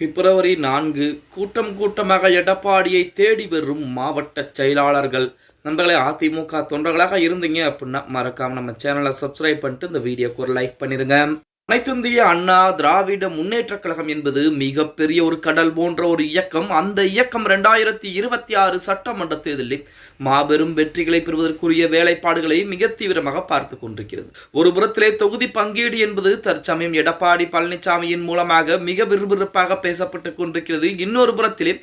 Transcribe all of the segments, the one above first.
பிப்ரவரி நான்கு கூட்டம் கூட்டமாக எடப்பாடியை தேடி வரும் மாவட்ட செயலாளர்கள். நண்பர்களே அதிமுக தொண்டர்களாக இருந்தீங்க அப்படின்னா மறக்காம நம்ம சேனலை சப்ஸ்கிரைப் பண்ணிட்டு இந்த வீடியோக்கு ஒரு லைக் பண்ணிருங்க. அனைத்திந்திய அண்ணா திராவிட முன்னேற்ற கழகம் என்பது மிகப்பெரிய ஒரு கடல் போன்ற ஒரு இயக்கம். அந்த இயக்கம் ரெண்டாயிரத்தி இருபத்தி ஆறு சட்டமன்ற தேர்தலில் மாபெரும் வெற்றிகளை பெறுவதற்குரிய வேலைப்பாடுகளை மிக தீவிரமாக பார்த்து கொண்டிருக்கிறது. ஒரு புறத்திலே தொகுதி பங்கீடு என்பது தற்சமயம் எடப்பாடி பழனிசாமியின் மூலமாக மிக விறுவிறுப்பாக பேசப்பட்டு கொண்டிருக்கிறது. இன்னொரு புறத்திலே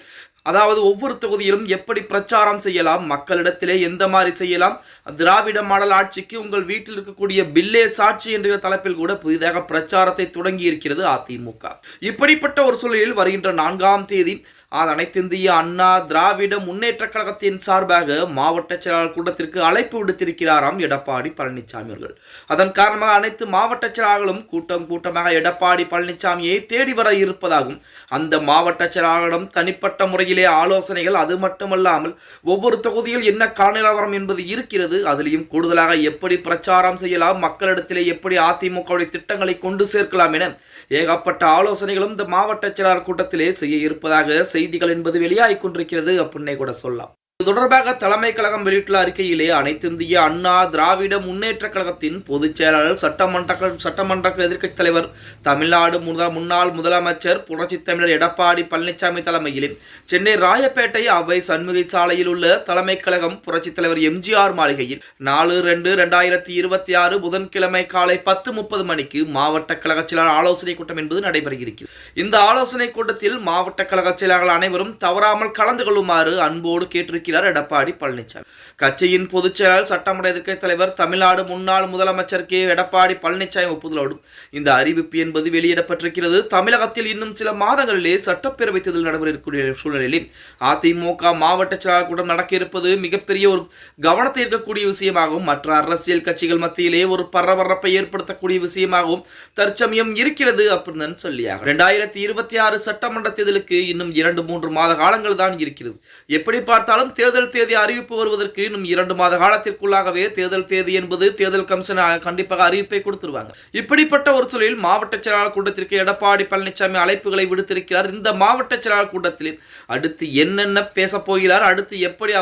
அதாவது ஒவ்வொரு தொகுதியிலும் எப்படி பிரச்சாரம் செய்யலாம் மக்களிடத்திலே எந்த மாதிரி செய்யலாம் திராவிட மாடல் ஆட்சிக்கு உங்கள் வீட்டில் இருக்கக்கூடிய பில்லே சாட்சி என்கிற தலைப்பில் கூட புதிதாக பிரச்சாரத்தை தொடங்கி இருக்கிறது அதிமுக. இப்படிப்பட்ட ஒரு சூழலில் வருகின்ற நான்காம் தேதி அனைத்து அனைத்திந்திய அண்ணா திராவிட முன்னேற்ற கழகத்தின் சார்பாக மாவட்ட செயலாளர் கூட்டத்திற்கு அழைப்பு விடுத்திருக்கிறாராம் எடப்பாடி பழனிசாமி அவர்கள். அதன் காரணமாக அனைத்து மாவட்ட செயலாளர்களும் கூட்டம் கூட்டமாக எடப்பாடி பழனிசாமியை தேடி வர இருப்பதாகவும் அந்த மாவட்ட செயலாளரிடம் தனிப்பட்ட முறையில் ஆலோசனைகள் அது மட்டுமல்லாமல் ஒவ்வொரு தொகுதியில் என்ன காலநிலவரம் என்பது இருக்கிறது. அதிலையும் கூடுதலாக எப்படி பிரச்சாரம் செய்யலாம் மக்களிடத்திலே எப்படி அதிமுகவுடைய திட்டங்களை கொண்டு சேர்க்கலாம் என ஏகப்பட்ட ஆலோசனைகளும் இந்த மாவட்ட செயலாளர் கூட்டத்திலே செய்ய இருப்பதாக செய்திகள் என்பது வெளியாகிக் கொண்டிருக்கிறது. அப்படின்னே கூட சொல்லலாம். இது தொடர்பாக தலைமை கழகம் வெளியிட்டுள்ள அறிக்கையிலே அனைத்திந்திய அண்ணா திராவிட முன்னேற்ற கழகத்தின் பொதுச் செயலாளர் சட்டமன்ற சட்டமன்ற எதிர்க்கட்சி தலைவர் தமிழ்நாடு முன்னாள் முதலமைச்சர் புரட்சித் தமிழர் எடப்பாடி பழனிசாமி தலைமையில். சென்னை ராயப்பேட்டை அவை சண்முகை சாலையில் உள்ள தலைமை கழகம் புரட்சித் தலைவர் எம்ஜிஆர் மாளிகையில் நாலு ரெண்டு ரெண்டாயிரத்தி இருபத்தி ஆறு புதன்கிழமை காலை பத்து முப்பது மணிக்கு மாவட்ட கழக செயலாளர் ஆலோசனை கூட்டம் என்பது நடைபெறுகிறது. இந்த ஆலோசனை கூட்டத்தில் மாவட்ட கழக செயலாளர்கள் அனைவரும் தவறாமல் கலந்து கொள்ளுமாறு அன்போடு கேட்டிருக்கிறார் எடப்பாடி பழனிசாமி. கட்சியின் பொதுச்செயலாளர் சட்டமன்ற எதிர்க்கட்சி தலைவர் தமிழ்நாடு முன்னாள் முதலமைச்சர் கே. எடப்பாடி பழனிசாமி ஒப்புதலோடும் இந்த அறிவிப்பு என்பது வெளியிடப்பட்டிருக்கிறது. தமிழகத்தில் இன்னும் சில மாதங்களிலே சட்டப்பேரவை தேர்தல் நடைபெற இருக்கக்கூடிய சூழ்நிலையில் அதிமுக மாவட்ட செயலாளர் கூட்டம் நடக்க இருப்பது மிகப்பெரிய ஒரு கவனத்தை ஈர்க்கக்கூடிய விஷயமாகவும் மற்ற அரசியல் கட்சிகள் மத்தியிலே ஒரு பரபரப்பை ஏற்படுத்தக்கூடிய விஷயமாகவும் தற்சமயம் இருக்கிறது அப்படின்னு சொல்லியாக. ரெண்டாயிரத்தி இருபத்தி ஆறு சட்டமன்ற தேர்தலுக்கு இன்னும் இரண்டு மூன்று மாத காலங்கள் தான் இருக்கிறது. எப்படி பார்த்தாலும் தேர்தல் தேதி அறிவிப்பு வருவதற்கு இன்னும் இரண்டு மாத காலத்திற்குள்ளாகவே தேர்தல் தேதி என்பது தேர்தல் கமிஷன் கண்டிப்பாக அறிவிப்பை கொடுத்துருவாங்க. இப்படிப்பட்ட ஒரு சூழலில் மாவட்ட செயலாளர் கூட்டத்திற்கு எடப்பாடி பழனிசாமி அழைப்புகளை விடுத்திருக்கிறார். இந்த மாவட்ட செயலாளர் கூட்டத்தில் அடுத்து என்னென்ன பேசப்போகிறார் அடுத்து எப்படி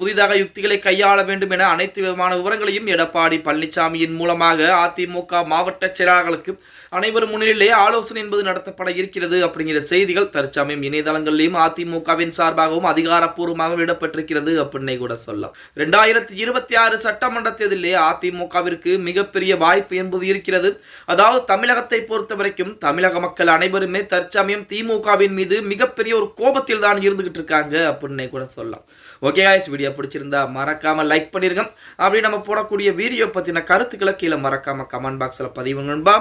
புதிதாக யுக்திகளை கையாள வேண்டும் என அனைத்து விதமான விவரங்களையும் எடப்பாடி பழனிசாமியின் மூலமாக அதிமுக மாவட்ட செயலாளர்களுக்கு அனைவரும் முன்னிலையிலே ஆலோசனை என்பது நடத்தப்பட இருக்கிறது அப்படிங்கிற செய்திகள் தற்சமயம் இணையதளங்களிலும் அதிமுகவின் சார்பாகவும் அதிகாரப்பூர்வமாகவும் இடப்பட்டிருக்கிறது அப்படின்னே கூட சொல்லலாம். ரெண்டாயிரத்தி இருபத்தி ஆறு சட்டமன்ற தேர்தலிலே அதிமுகவிற்கு மிகப்பெரிய வாய்ப்பு என்பது இருக்கிறது. அதாவது தமிழகத்தை பொறுத்த வரைக்கும் தமிழக மக்கள் அனைவருமே தற்சமயம் திமுகவின் மீது மிகப்பெரிய ஒரு கோபத்தில் தான் இருந்துகிட்டு இருக்காங்க அப்படின்னே கூட சொல்லலாம். ஓகே வீடியோ வீடியோ பிடிச்சிருந்தா மறக்காம லைக் பண்ணிருங்க. அப்படி நம்ம போடக்கூடிய வீடியோ பத்தின கருத்துக்களை கீழே மறக்காம கமெண்ட் பாக்ஸ்ல பதிவு நண்பா.